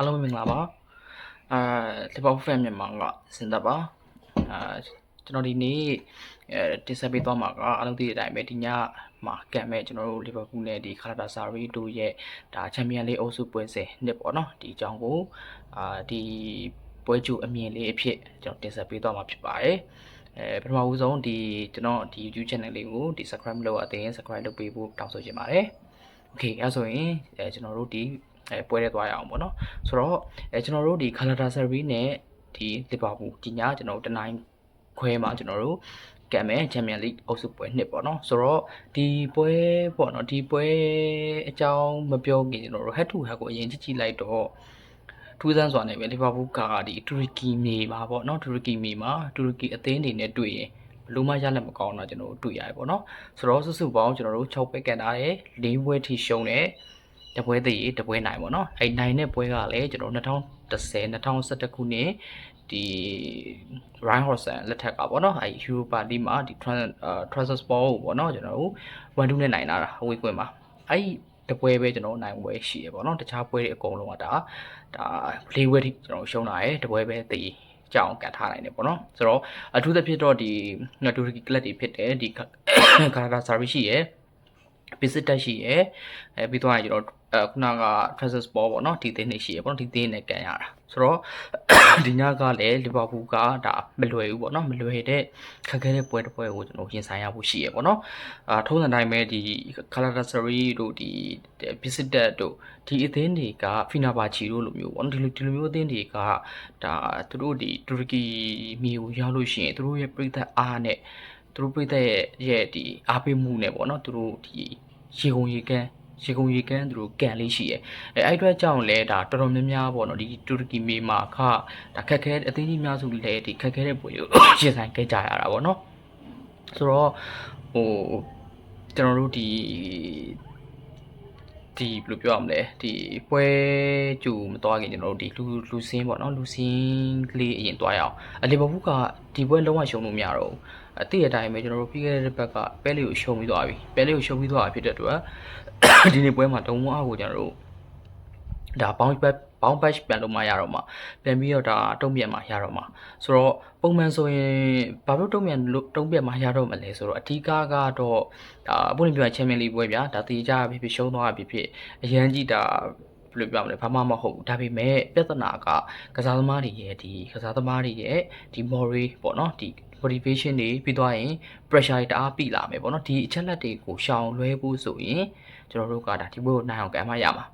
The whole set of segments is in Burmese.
အားလုံးပဲမင်္ဂလာပါအာလီဗာပူးဖန်မြန်မာကစင်သက်ပါအာကျွန်တော်ဒီနေ့အဲတင်ဆက်ပေးသွားမှာကအားလုံးသိတဲ့အတိုင်းပဲဒီညမှာကံမဲ့ကျွန်တော်တို့လီဗာပူးနဲ့ဒီခါလာတာဆာရီတို့ရဲ့ဒါချန်ပီယံလိအုပ်စုပွဲစဉ်နှစ်ပေါ့နော်ဒီအကြောင်းကိုအာဒီပွဲကြိုအမြင်လေးအဖြစ်ကျွန်တော်တင်ဆက်ပေးသွားမှာဖြစ်ပါတယ်အဲပထမဦးဆုံးဒီကျွန်တော်ဒီ YouTube channel လေးကိုဒီ subscribe မလုပ်ရသေးရင် subscribe လုပ်ပေးဖို့တောင်းဆိုချင်ပါတယ် okay အဲဆိုရင်အဲကျွန်တော်တို့ဒီ အဲပွဲရဲသွားရအောင်ပေါ့နော်ဆိုတော့အဲကျွန်တော်တို့ဒီ Calada Survey နဲ့ဒီလီဗာပူးဒီညကျွန်တော်တို့တနိုင်ခွဲမှာကျွန်တော်တို့ကံမဲ့ချန်ပီယံလိအုပ်စုပွဲနှစ်ပေါ့နော်ဆိုတော့ဒီပွဲပေါ့နော်ဒီပွဲအကြောင်းမပြောခင်ကျွန်တော်တို့ head to head ကိုအရင်ကြည့်ကြည့်လိုက်တော့ထူးဆန်းစွာနဲ့ပဲလီဗာပူးကဒီတူရကီမြေမှာပေါ့နော်တူရကီမြေမှာတူရကီအသင်းတွေနဲ့တွေ့ရင်ဘလို့မှရလက်မကောင်းတော့ကျွန်တော်တို့တွေ့ရတယ်ပေါ့နော်ဆိုတော့စုစုပေါင်းကျွန်တော်တို့6ပဲကန်ထားတယ်၄ပွဲထိရှုံးတယ် တပွဲသေးရေတပွဲနိုင်ပေါ့နော်အဲ့နိုင်တဲ့ပွဲကလည်းကျွန်တော်2010 2011ခုနှစ်ဒီ Ryan Horson လက်ထက်ကပေါ့နော်အဲ့ Europa League မှာဒီ Trabzonspor ကိုပေါ့နော်ကျွန်တော်တို့1-2နဲ့နိုင်လာတာအဝေးကွင်းမှာအဲ့တပွဲပဲကျွန်တော်နိုင်ပွဲရှိရပေါ့နော်တခြားပွဲတွေအကုန်လုံးကဒါဒါလေးပွဲထိကျွန်တော်ရှုံးလာတယ်တပွဲပဲတည်ကြောင်ကန်ထားနိုင်တယ်ပေါ့နော်ဆိုတော့အထူးသဖြင့်တော့ဒီတူရကီကလပ်တွေဖြစ်တယ်ဒီကာနာဒါဆာရီရှိရယ် visit တက်ရှိရယ်အဲပြီးတော့ကျွန်တော်အဲခုနက Trezor Sport ပေါ့နော်ဒီသင်းနေရှိရယ်ပေါ့နော်ဒီသင်းနဲ့ကန်ရတာဆိုတော့ဒီညကလည်းလီဗာပူးကဒါမလွယ်ဘူးပေါ့နော်မလွယ်တဲ့ခက်ခဲတဲ့ပွဲတစ်ပွဲကိုကျွန်တော်ရင်ဆိုင်ရဖို့ရှိရယ်ပေါ့နော်အာထုံးစံတိုင်းပဲဒီ Galatasaray တို့ဒီ visit တက်တို့ဒီအသင်းတွေကဖီနာဘာချီတို့လိုမျိုးပေါ့နော်ဒီလိုဒီလိုမျိုးအသင်းတွေကဒါသူတို့ဒီတူရကီမြေကိုရောက်လို့ရှိရင်သူတို့ရဲ့ပြည်သက်အားနဲ့ သူတို့ပြည်သက်ရဲ့ရဲ့ဒီအားပေးမှုနဲ့ပေါ့နော်သူတို့ဒီရေကုန်ရေကန်းရေကုန်ရေကန်းသူတို့ကန်လေးရှိရဲအဲအဲ့အတွက်ကြောင့်လဲဒါတော်တော်များများပေါ့နော်ဒီတူရကီမြေမှာခဒါခက်ခဲအသင်းကြီးများစုလဲဒီခက်ခဲတဲ့ပွဲကိုရင်ဆိုင်ခဲ့ကြရတာပေါ့နော်ဆိုတော့ဟိုကျွန်တော်တို့ဒီဒီဘယ်လိုပြောရမလဲဒီပွဲကြူမသွားခင်ကျွန်တော်တို့ဒီလူလူစင်းပေါ့နော်လူစင်းကလေးအရင်သွားရအောင်အလီဗာပူးကဒီပွဲလုံးဝရှုံလို့မရတော့ဘူးအတိအတိုင်းပဲကျွန်တော်တို့ပြီးခဲ့တဲ့ဘက်ကပဲလေးကိုရှုံပြီးသွားပြီပဲလေးကိုရှုံပြီးသွားတာဖြစ်တဲ့အတွက်ဒီနေ့ပွဲမှာတုံးမအားကိုကျွန်တော်တို့ဒါဘောင်းဘက်ဘောင်းဘက်ပြန်လို့မရတော့မှာပြန်ပြီးတော့ဒါတုံးပြန်မှာရတော့မှာဆိုတော့ပုံမှန်ဆိုရင်ဘာလို့တုံးပြန်လို့တုံးပြန်မှာရတော့မလဲဆိုတော့အဓိကကတော့ဒါအပွင့်ပြောချန်ပီယံလိပွဲဗျာဒါတေးကြဖြစ်ဖြစ်ရှုံးသွားဖြစ်ဖြစ်အရန်ကြီးဒါဘယ်လိုပြောမလဲဘာမှမဟုတ်ဘူးဒါပေမဲ့ပြဿနာကကစားသမားတွေရဲ့ဒီကစားသမားတွေရဲ့ဒီ moral ပေါ့နော်ဒီ motivation တွေပြီးသွားရင် pressure တွေတအားပြီလာမယ်ပေါ့နော်ဒီအချက်လက်တွေကိုရှောင်လွှဲဖို့ဆိုရင်ကျွန်တော်တို့ကဒါဒီဘက်ကိုနိုင်အောင်ကံမရမှာ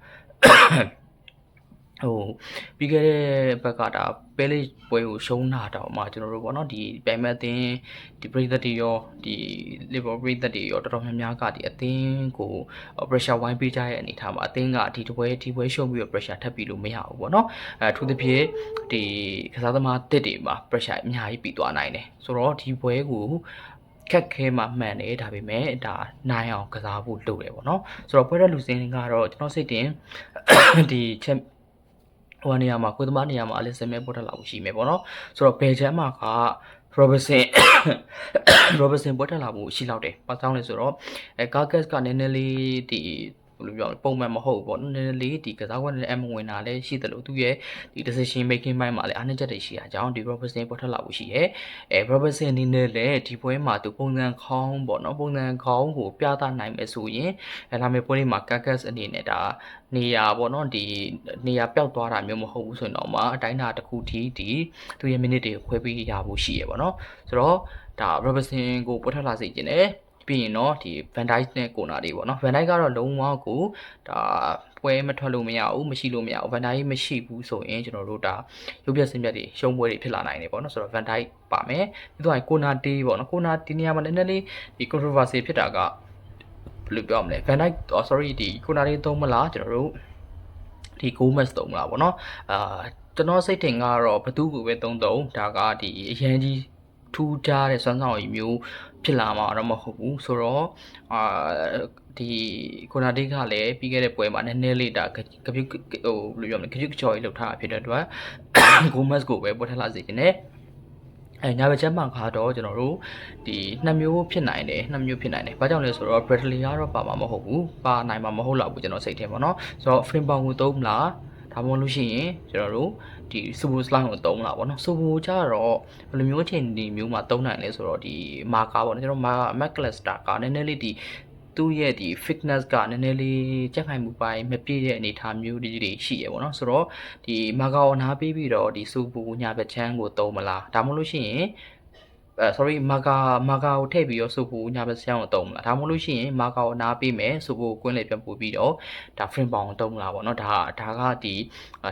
ဟိုပြီးခဲ့တဲ့ဘက်ကဒါပဲလေးပွဲကိုရှုံးတာတော့မှကျွန်တော်တို့ပေါ့နော်ဒီပြိုင်မဲ့အသင်းဒီပရိသတ်တွေရောဒီ liver ပရိသတ်တွေရောတော်တော်များများကဒီအသင်းကို pressure ဝိုင်းပေးကြရဲ့အနေထားမှာအသင်းကဒီတပွဲဒီပွဲရှုံးပြီးတော့ pressure ထပ်ပြီးလို့မရဘူးပေါ့နော်အဲအထူးသဖြင့်ဒီကစားသမားတစ်တွေမှာ pressure အများကြီးပြီးသွားနိုင်တယ်ဆိုတော့ဒီပွဲကိုခက်ခဲမှမှန်တယ်ဒါပေမဲ့ဒါနိုင်အောင်ကစားဖို့လုပ်တယ်ပေါ့နော်ဆိုတော့ပွဲတဲ့လူစင်းကတော့ကျွန်တော်စိတ်တင်ဒီချက် ဟိုနေရာမှာကိုသမားနေရာမှာအလစ်စမဲပို့ထလာဖို့ရှိမယ်ပေါ့နော်ဆိုတော့ဘယ်ချမ်းမှာက Robertson Robertson ပို့ထလာဖို့ရှိလောက်တယ်ဘာကြောင့်လဲဆိုတော့အဲ Carcass ကနည်းနည်းလေးဒီ ဘယ်လိုပြောလဲပုံမှန်မဟုတ်ဘူးပေါ့နည်းနည်းလေးဒီကစားကွက်နဲ့အမဝင်တာလည်းရှိတယ်လို့သူရဲ့ဒီ decision making ဘက်မှာလည်းအားနည်းချက်တွေရှိတာကြောင့်ဒီ Robertson ပေါ်ထွက်လာဖို့ရှိရဲအဲ Robertson အနေနဲ့လည်းဒီပွဲမှာသူပုံစံခေါင်းပေါ့နော်ပုံစံခေါင်းကိုပြသနိုင်မယ်ဆိုရင်အဲလာမယ့်ပွဲလေးမှာ Carcass အနေနဲ့ဒါနေရာပေါ့နော်ဒီနေရာပျောက်သွားတာမျိုးမဟုတ်ဘူးဆိုရင်တော့မှအတိုင်းအတာတစ်ခုထိဒီသူရဲ့ minute တွေကိုခွဲပြီးရဖို့ရှိရပေါ့နော်ဆိုတော့ဒါ Robertson ကိုပေါ်ထွက်လာစေခြင်းနဲ့ ပြီးရင်တော့ဒီ Van Dijk နဲ့ကိုနာတွေပေါ့နော် Van Dijk ကတော့လုံးဝကိုဒါပွဲမထွက်လို့မရဘူးမရှိလို့မရဘူး Van Dijk မရှိဘူးဆိုရင်ကျွန်တော်တို့ဒါရုပ်ပြစင်ပြတ်တွေရှုံးပွဲတွေဖြစ်လာနိုင်တယ်ပေါ့နော်ဆိုတော့ Van Dijk ပါမယ်ပြီးတော့ကိုနာတေးပေါ့နော်ကိုနာဒီနေရာမှာနည်းနည်းလေးဒီ controversy ဖြစ်တာကဘယ်လိုပြောမလဲ Van Dijk oh sorry ဒီကိုနာလေးသုံးမလားကျွန်တော်တို့ဒီ goal match သုံးမလားပေါ့နော်အာကျွန်တော်စိတ်ထင်ကတော့ဘသူ့ကိုပဲသုံးသုံးဒါကဒီအရန်ကြီးထူးခြားတဲ့စွမ်းဆောင်ရည်မျိုး ဖြစ်လာမှာတော့မဟုတ်ဘူးဆိုတော့အာဒီကိုနာဒေးကလည်းပြီးခဲ့တဲ့ပွဲမှာနည်းနည်းလေးဒါကပြုဟိုဘယ်လိုပြောမလဲကပြုချော်ကြီးလောက်ထားတာဖြစ်တဲ့အတွက်ဂိုမတ်ကိုပဲပေါ်ထလာစေခြင်းနဲ့အဲညာဘက်ချက်မှကတော့ကျွန်တော်တို့ဒီနှစ်မျိုးဖြစ်နိုင်တယ်နှစ်မျိုးဖြစ်နိုင်တယ်။ဘာကြောင့်လဲဆိုတော့ Bradley ကတော့ပါမှာမဟုတ်ဘူး။ပါနိုင်မှာမဟုတ်တော့ဘူးကျွန်တော်စိတ်ထဲပေါ့နော်။ဆိုတော့ frame bound ကိုသုံးမလား။ ဒါဒါမှမဟုတ်လို့ရှိရင်ကျွန်တော်တို့ဒီစူပူစလိုင်းကိုသုံးလာပေါ့နော်စူပူကြတော့ဘယ်လိုမျိုးချိန်ဒီမျိုးမှာသုံးနိုင်လဲဆိုတော့ဒီမာကာပေါ့နော်ကျွန်တော်မာ Mac Cluster ကနည်းနည်းလေးဒီသူ့ရဲ့ဒီ fitness ကနည်းနည်းလေးကြက်ခိုင်မှုပိုင်းမပြည့်တဲ့အနေအထားမျိုးတွေတွေရှိရပေါ့နော်ဆိုတော့ဒီမာကာကိုနားပြီးပြီးတော့ဒီစူပူညာဘက်ချမ်းကိုသုံးမလားဒါမှမဟုတ်လို့ရှိရင် အဲ sorry မာကာမာကာကိုထည့်ပြီးတော့စူပူညာဘက်ချမ်းကိုသုံးမလားဒါမှမဟုတ်လို့ရှိရင်မာကာကိုနားပြီးမယ်စူပူကွင်းလေးပြန်ပို့ပြီးတော့ဒါ frame ပေါင်ကိုသုံးမလားပေါ့နော်ဒါဒါကဒီ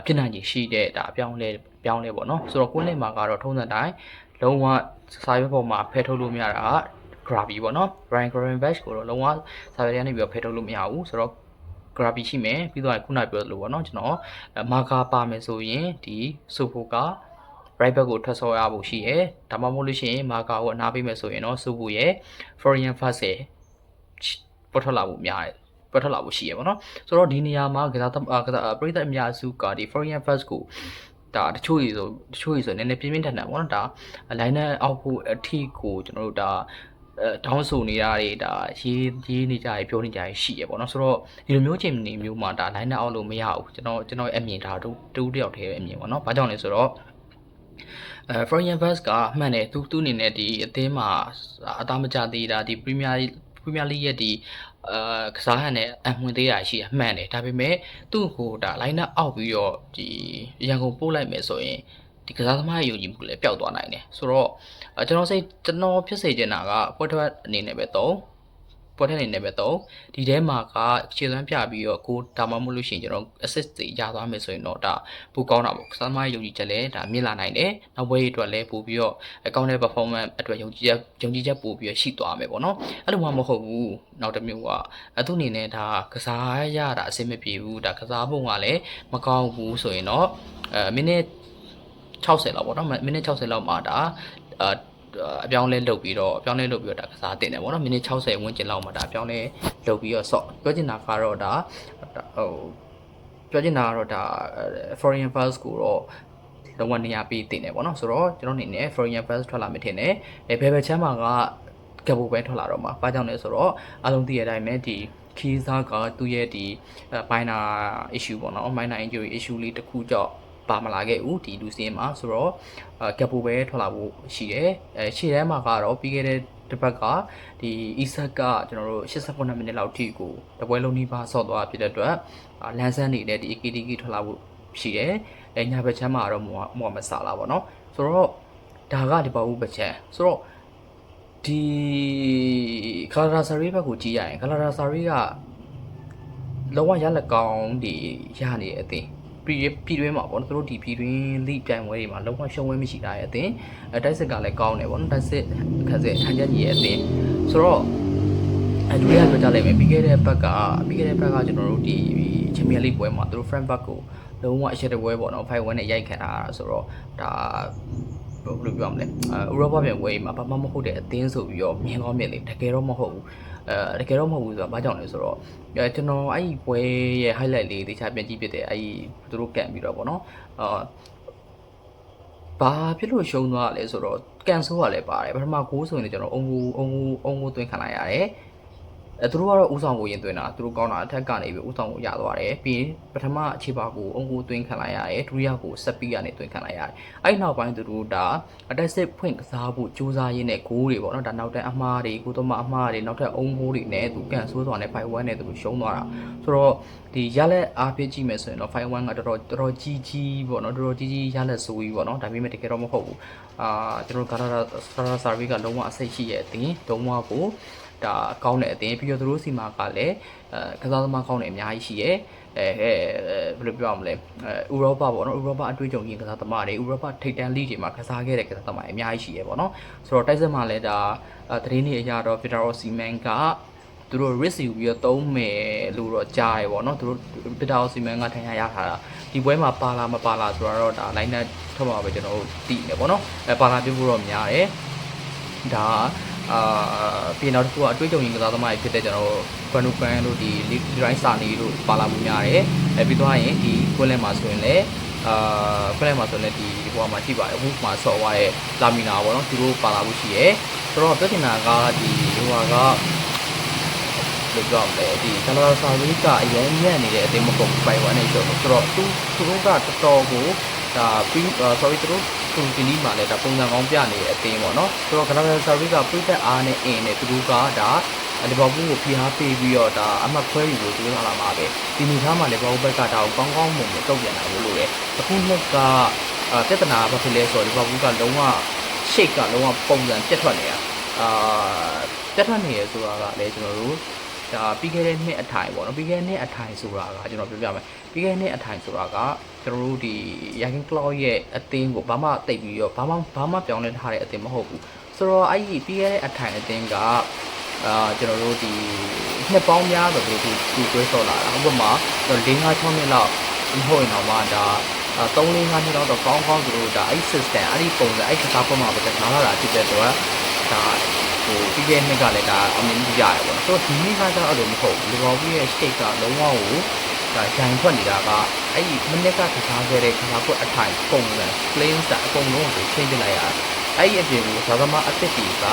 ဖြစ်နိုင်ခြေရှိတဲ့ဒါအပြောင်းလဲပြောင်းလဲပေါ့နော်ဆိုတော့ကွင်းလေးမှာကတော့ထုံးစံတိုင်းလုံးဝစာရွက်ပေါ်မှာဖယ်ထုတ်လို့မရတာက gravity ပေါ့နော် Brian Graham Bash ကိုတော့လုံးဝစာရွက်ထဲကနေပြီးတော့ဖယ်ထုတ်လို့မရဘူးဆိုတော့ gravity ရှိမယ်ပြီးတော့ခုနပြောသလိုပေါ့နော်ကျွန်တော် marker ပါမယ်ဆိုရင်ဒီ sopo က right back ကိုထွက်ဆောရဖို့ရှိရယ်ဒါမှမဟုတ်လို့ရှိရင် marker ကိုအနားပေးမယ်ဆိုရင်တော့ sopo ရဲ့ foreign fast ရဲ့ပေါ်ထွက်လာဖို့များတယ်ပေါ်ထွက်လာဖို့ရှိရယ်ပေါ့နော်ဆိုတော့ဒီနေရာမှာကစားကစားပရိသတ်အများစုကဒီ foreign fast ကိုဒါတချို့ကြီးဆိုတချို့ကြီးဆိုနည်းနည်းပြင်းပြင်းထန်ထန်ပေါ့နော်ဒါ line နဲ့အောက်ဖို့အထိကိုကျွန်တော်တို့ဒါအဲတောင်းဆိုနေတာတွေဒါရေးရေးနေကြရပြောနေကြရရှိရပေါ့နော်ဆိုတော့ဒီလိုမျိုးချိန်နေမျိုးမှာဒါ line နဲ့အောက်လို့မရဘူးကျွန်တော်ကျွန်တော်အမြင်ဒါတူတူတယောက်တည်းပဲအမြင်ပေါ့နော်ဘာကြောင့်လဲဆိုတော့ အဲ Florian Vaz ကမှန်တယ်သူသူအနေနဲ့ဒီအသင်းမှာအသားမကျသေးတာဒီ Premier Premier League ရဲ့ဒီအာကစားဟန်နဲ့အမှွင်သေးတာရှိအမှန်တယ်ဒါပေမဲ့သူ့ကိုဒါ line နဲ့အောက်ပြီးတော့ဒီရန်ကုန်ပို့လိုက်မယ်ဆိုရင်ဒီကစားသမားရဲ့ယုံကြည်မှုလည်းပျောက်သွားနိုင်တယ်ဆိုတော့ကျွန်တော်စိတ်ကျွန်တော်ဖြစ်စေချင်တာကပွဲထွက်အနေနဲ့ပဲတော့ ပွဲထွက်အနေနဲ့ပဲတော့ဒီထဲမှာကခြေစွမ်းပြပြီးတော့ကိုဒါမှမဟုတ်လို့ရှိရင်ကျွန်တော် assist တွေရသွားမယ်ဆိုရင်တော့ဒါပိုကောင်းတာပေါ့ကစားသမားရဲ့ယုံကြည်ချက်လည်းဒါမြင့်လာနိုင်တယ်နောက်ပွဲအတွက်လည်းပို့ပြီးတော့အကောင့်တဲ့ performance အတွက်ယုံကြည်ချက်ယုံကြည်ချက်ပို့ပြီးတော့ရှိသွားမယ်ပေါ့နော်အဲ့လိုမှမဟုတ်ဘူးနောက်တစ်မျိုးကအသူအနေနဲ့ဒါကစားရတာအဆင်မပြေဘူးဒါကစားပုံကလည်းမကောင်းဘူးဆိုရင်တော့အဲမိနစ်60လောက်ပေါ့နော်မိနစ်60လောက်မှာဒါအာ အပြောင်းလဲလုပ်ပြီးတော့အပြောင်းလဲလုပ်ပြီးတော့ဒါကစားတင်တယ်ပေါ့နော်မိနစ်60ဝန်းကျင်လောက်မှာဒါအပြောင်းလဲလုပ်ပြီးတော့ဆော့ပြောချင်တာကတော့ဒါဟိုပြောချင်တာကတော့ဒါ foreign files ကိုတော့လုံးဝနေရာပေးတင်တယ်ပေါ့နော်ဆိုတော့ကျွန်တော်အနေနဲ့ foreign files ထွက်လာမှထင်တယ်အဲဘယ်ဘယ်ချမ်းမှာကကပ်ဖို့ပဲထွက်လာတော့မှာဘာကြောင့်လဲဆိုတော့အလုံးသိရတဲ့အတိုင်းပဲဒီခီးစားကသူ့ရဲ့ဒီ minor issue ပေါ့နော် minor injury issue လေးတစ်ခုကြောင့် ပါမလာခဲ့ဘူးဒီလူစင်းမှာဆိုတော့ကပ်ပိုပဲထွက်လာဖို့ရှိတယ်အဲရှေ့ထဲမှာကတော့ပြီးခဲ့တဲ့တစ်ပတ်ကဒီ Isak ကကျွန်တော်တို့89မိနစ်လောက်ထိကိုတပွဲလုံးနီးပါးဆော့သွားဖြစ်တဲ့အတွက်လန်ဆန်းနေတဲ့ဒီ AKTK ထွက်လာဖို့ရှိတယ်အဲညာဘက်ချမ်းမှာတော့မောမောမဆာလာပေါ့နော်ဆိုတော့ဒါကဒီပေါ့ဦးဘက်ချမ်းဆိုတော့ဒီကာလာဆာရီဘက်ကိုကြည့်ရရင်ကာလာဆာရီကလောကရလက်ကောင်းဒီရနေတဲ့အသင်း ပြည်ပြည်တွင်းမှာပေါ့နော်သူတို့ဒီပြည်တွင်းလိပြိုင်ပွဲတွေမှာလုံးဝရှုံးဝဲမရှိတာရဲ့အတင်းအဲတိုက်စစ်ကလည်းကောင်းတယ်ပေါ့နော်တိုက်စစ်ခက်စစ်ဟန်ချက်ကြီးရဲ့အတင်းဆိုတော့အဲလူတွေကပြောကြလိုက်မယ်ပြီးခဲ့တဲ့ဘက်ကပြီးခဲ့တဲ့ဘက်ကကျွန်တော်တို့ဒီချန်ပီယံလိပွဲမှာသူတို့ Frankfurt ကိုလုံးဝအရှက်တပွဲပေါ့နော်5-1နဲ့ရိုက်ခံထားတာဆိုတော့ဒါ ဘယ်လိုပြောမလဲအဲဥရောပပြန်ဝေးမှာဘာမှမဟုတ်တဲ့အသင်းဆိုပြီးတော့မြင်ကောင်းမြင်လေတကယ်တော့မဟုတ်ဘူးအဲတကယ်တော့မဟုတ်ဘူးဆိုတာဘာကြောင့်လဲဆိုတော့အဲကျွန်တော်အဲ့ဒီပွဲရဲ့ highlight လေးတခြားပြန်ကြည့်ဖြစ်တယ်အဲ့ဒီသူတို့ကန်ပြီးတော့ဗောနော်အာဘာဖြစ်လို့ရှုံးသွားလဲဆိုတော့ကန်ဆိုးကလည်းပါတယ်ပထမ9ဆိုရင်ကျွန်တော်အုံကူအုံကူအုံကူသွင်းခံလိုက်ရတယ် အဲသူတို့ကတော့ဥဆောင်ကိုရင်သွင်းတာသူတို့ကောင်းတာအထက်ကနေပြီးဥဆောင်ကိုရသွားတယ်ပြီးရင်ပထမအခြေပါကိုအုံကိုသွင်းခံလိုက်ရတယ်ဒုတိယကိုဆက်ပြီးကနေသွင်းခံလိုက်ရတယ်အဲ့နောက်ပိုင်းသူတို့ဒါအတက်စစ်ဖွင့်ကစားဖို့ကြိုးစားရင်းနဲ့ဂိုးတွေပေါ့နော်ဒါနောက်တန်းအမှားတွေကိုတော့မအမှားတွေနောက်ထပ်အုံဂိုးတွေနဲ့သူကန်ဆိုးသွားတယ်5-1နဲ့သူတို့ရှုံးသွားတာဆိုတော့ ဒီရလက်အားဖြည့်ကြည့်မယ်ဆိုရင်တော့5-1ကတော်တော်တော်တော်ကြီးကြီးပေါ့နော်တော်တော်ကြီးကြီးရလက်ဆိုးကြီးပေါ့နော်ဒါပေမဲ့တကယ်တော့မဟုတ်ဘူးအာကျွန်တော်ကာရာကာရာဆာဗီကလုံးဝအစိတ်ရှိရဲ့အတင်းလုံးဝကိုဒါကောင်းတဲ့အသင်းပြီးတော့သူတို့စီမှာကလည်းအဲကစားသမားကောင်းတယ်အများကြီးရှိရဲအဲအဲဘယ်လိုပြောရမလဲအဲဥရောပပေါ့နော်ဥရောပအတွေ့အကြုံကြီးကစားသမားတွေဥရောပထိပ်တန်းလိတွေမှာကစားခဲ့တဲ့ကစားသမားတွေအများကြီးရှိရဲပေါ့နော်ဆိုတော့တိုက်စစ်မှာလည်းဒါသတင်းတွေအရတော့ Peter Osimhen က သူတို့ risk ယူပြီးတော့သုံးမယ်လို့တော့ကြားရပေါ့နော်သူတို့ Peter Osimhen ကထင်ရရထားတာဒီပွဲမှာပါလာမပါလာဆိုတော့ဒါ line နဲ့ထွက်မှာပဲကျွန်တော်တို့သိနေပေါ့နော်အဲပါလာပြဖို့တော့များတယ်ဒါအာပြီးနောက်တစ်ခုကအတွေ့အကြုံရင်ကစားသမားတွေဖြစ်တဲ့ကျွန်တော်တို့ဘန်နူကန်တို့ဒီလီရိုင်းစာနီတို့ပါလာမှုများတယ်အဲပြီးသွားရင်ဒီကွင်းလဲမှာဆိုရင်လည်းအာကွင်းလဲမှာဆိုရင်လည်းဒီဟိုမှာရှိပါတယ်အခုမှာဆော့ဝါရဲ့လာမီနာပေါ့နော်သူတို့ပါလာမှုရှိရဲဆိုတော့ပြောချင်တာကဒီဟိုက လို့ပြောရမလဲဒီကလာဆာဝေးကအရင်ညံ့နေတဲ့အတင်းမကုန်ပိုင်ဝမ်းနေဆိုတော့ဆိုတော့သူသူတို့ကတော်တော်ကိုဒါပြီး sorry သူတို့သူဒီနေ့မှလည်းဒါပုံစံကောင်းပြနေတဲ့အတင်းပေါ့နော်ဆိုတော့ကလာဆာဝေးကပြိသက်အားနဲ့အင်းနဲ့သူတို့ကဒါလီဗာပူးကိုဖိအားပေးပြီးတော့ဒါအမှတ်ခွဲယူလို့သူတို့လာမှာပဲဒီနေ့သားမှာလီဗာပူးဘက်ကဒါကိုကောင်းကောင်းမွန်မွန်တုံ့ပြန်နိုင်လို့လို့ရတယ်အခုနှစ်ကအာပြဿနာဘာဖြစ်လဲဆိုတော့လီဗာပူးကလုံးဝ shake ကလုံးဝပုံစံပြတ်ထွက်နေတာအာပြတ်ထွက်နေရဆိုတာကလည်းကျွန်တော်တို့ ဒါပြီးခဲ့တဲ့နှစ်အထိုင်ပေါ့နော်ပြီးခဲ့တဲ့နှစ်အထိုင်ဆိုတာကကျွန်တော်ပြောပြမယ်ပြီးခဲ့တဲ့နှစ်အထိုင်ဆိုတာကကျွန်တော်တို့ဒီ Yakin Cloud ရဲ့အသင်းကိုဘာမှတိတ်ပြီးတော့ဘာမှဘာမှပြောင်းလဲထားတဲ့အသင်းမဟုတ်ဘူးဆိုတော့အဲ့ဒီပြီးခဲ့တဲ့အထိုင်အသင်းကအာကျွန်တော်တို့ဒီနှစ်ပေါင်းများဆိုပြီးသူသူတွဲဆော်လာတာဥပမာ၄၅6နှစ်လောက်မဟုတ်ရင်တော့မှဒါအဲ3 4 5နှစ်လောက်တော့ကောင်းကောင်းသူတို့ဒါအဲ့ system အဲ့ဒီပုံစံအဲ့ကစားပုံမှာပဲနားလာတာဖြစ်တဲ့တော့ဒါ ဟိုပြီးခဲ့တဲ့နှစ်ကလည်းဒါအမြင်ကြီးရတယ်ပေါ့ဆိုတော့ဒီနှစ်ကကျတော့အဲ့လိုမဟုတ်ဘူးလီဗာပူးရဲ့ shape ကလုံးဝကိုဒါဂျန်ထွက်နေတာကအဲ့ဒီမိနစ်ကကစားခဲ့တဲ့ကစားကွက်အထိုင်ပုံစံ plain စအကုန်လုံးကိုချိန်ပြလိုက်ရအဲ့ဒီအပြင်ကိုသာသမာအစ်စ်တီက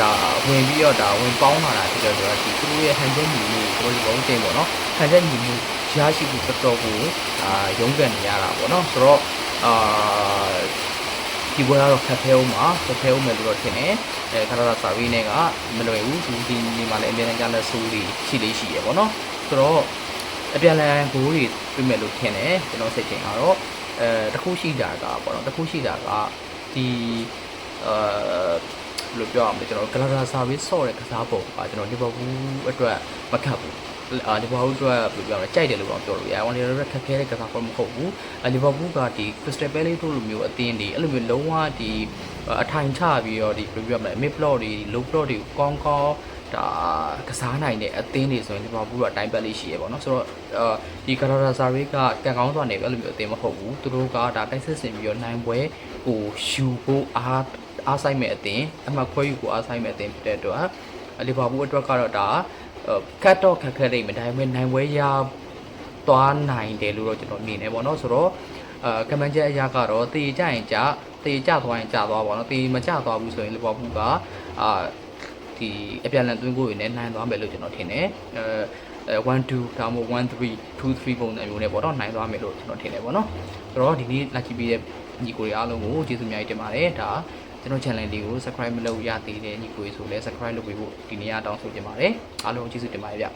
ဒါဝင်ပြီးတော့ဒါဝင်ပေါင်းလာတာဖြစ်တဲ့တော့ဒီသူတို့ရဲ့ဟန်ချက်ညီမှုကိုဒီဘုံတင်ပေါ့နော်ဟန်ချက်ညီမှုရရှိဖို့တော်တော်ကိုအာရုန်းကန်နေရတာပေါ့နော်ဆိုတော့အာ ဒီဘွဲကတော့ခက်ခဲအောင်ပါခက်ခဲအောင်မယ်လို့တော့ထင်တယ်အဲခါတော့စာရီနဲ့ကမလွယ်ဘူးဒီဒီညီမလည်းအများနဲ့ကြားလက်ဆိုးတွေရှိလေးရှိရပေါ့နော်ဆိုတော့အပြန်လန်ဂိုးတွေပြမယ်လို့ထင်တယ်ကျွန်တော်စိတ်ထင်ကတော့အဲတခုရှိတာကပေါ့နော်တခုရှိတာကဒီအဲဘယ်လိုပြောရမလဲကျွန်တော်ဂလာတာဆာဗစ်ဆော့တဲ့ကစားပုံကကျွန်တော်လီဗာပူးအတွက်မခတ်ဘူးအာ လီဗာပူးအတွက်ဘယ်လိုပြောရမလဲကြိုက်တယ်လို့တော့ပြောလို့ရတယ်။ဝန်လီရောခက်ခဲတဲ့ကစားပုံမဟုတ်ဘူး။လီဗာပူးကဒီ Crystal Palace တို့လိုမျိုးအသင်းတွေအဲ့လိုမျိုးလုံးဝဒီအထိုင်ချပြီးတော့ဒီဘယ်လိုပြောရမလဲ mid block တွေ low block တွေကောင်းကောင်းဒါကစားနိုင်တဲ့အသင်းတွေဆိုရင်လီဗာပူးကအတိုင်းပတ်လေးရှိရပါတော့။ဆိုတော့ဒီဂလာတာဆာဗစ်ကကန်ကောင်းသွားနေပြီအဲ့လိုမျိုးအသင်းမဟုတ်ဘူး။သူတို့ကဒါတိုက်စစ်ဆင်ပြီးတော့နိုင်ပွဲဟိုယူဖို့အားအားဆိုင်မဲ့အသင်းအမှတ်ခွဲယူကိုအားဆိုင်မဲ့အသင်းဖြစ်တဲ့အတွက်လီဗာပူးအတွက်ကတော့ဒါ ကတ်တော့ခက်ခဲနေမှာဒါပေမဲ့နိုင်ပွဲရသွားနိုင်တယ်လို့တော့ကျွန်တော်မြင်နေပေါ့နော်ဆိုတော့အဲကမန်ချက်အရာကတော့တေကြရင်ကြတေကြသွားရင်ကြသွားပါတော့တေမကြသွားဘူးဆိုရင်လီဗာပူးကအာဒီအပြန်လန်သွင်းကိုရနဲ့နိုင်သွားမယ်လို့ကျွန်တော်ထင်တယ်အဲ1 2ဒါမှမဟုတ်1 3 2 3ပုံစံမျိုးနဲ့ပေါ့တော့နိုင်သွားမယ်လို့ကျွန်တော်ထင်တယ်ပေါ့နော်ဆိုတော့ဒီနေ့လာကြည့်ပြီးတဲ့ညီကိုတွေအားလုံးကိုကျေးဇူးအများကြီးတင်ပါတယ်ဒါ ကျွန်တော် channel လေးကို subscribe မလုပ်ရသေးတဲ့ညီကိုတွေဆိုလည်း subscribe လုပ်ပေးဖို့ဒီနေ့ကတောင်းဆိုချင်ပါတယ်အားလုံးကျေးဇူးတင်ပါတယ်ဗျ